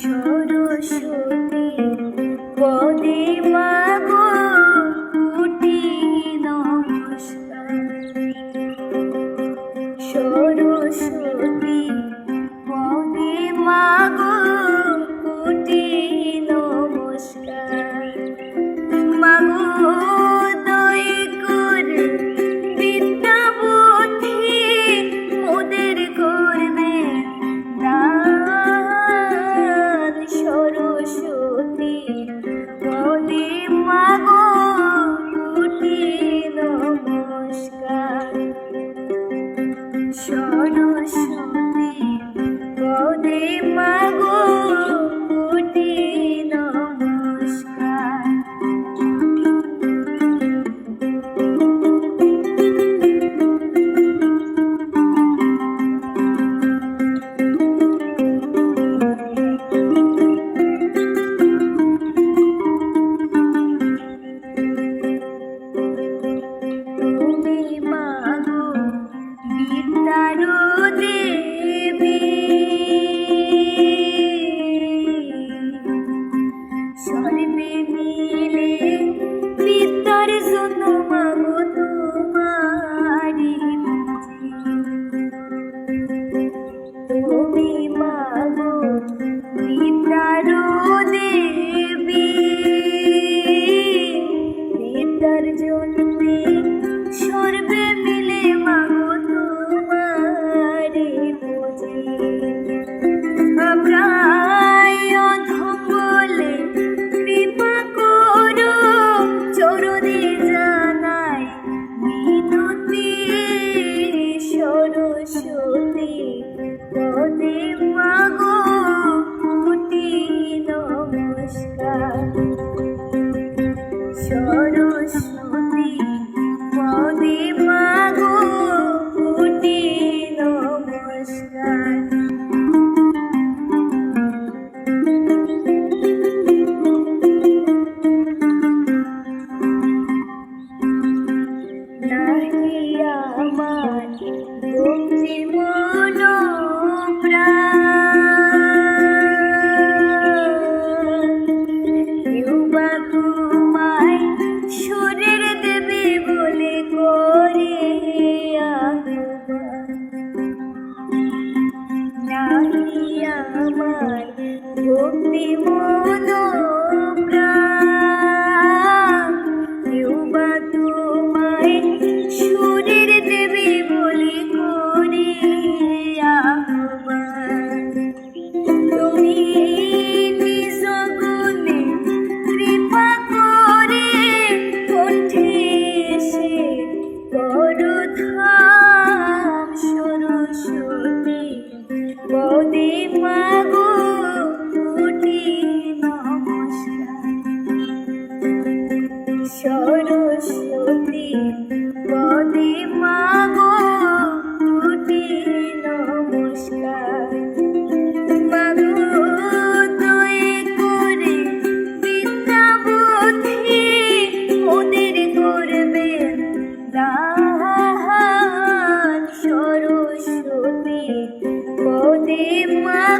Sure. sure. আমার ভক্তি মন কেউ বা তোমায় সুরের দেবী বলে করে তুমি poder.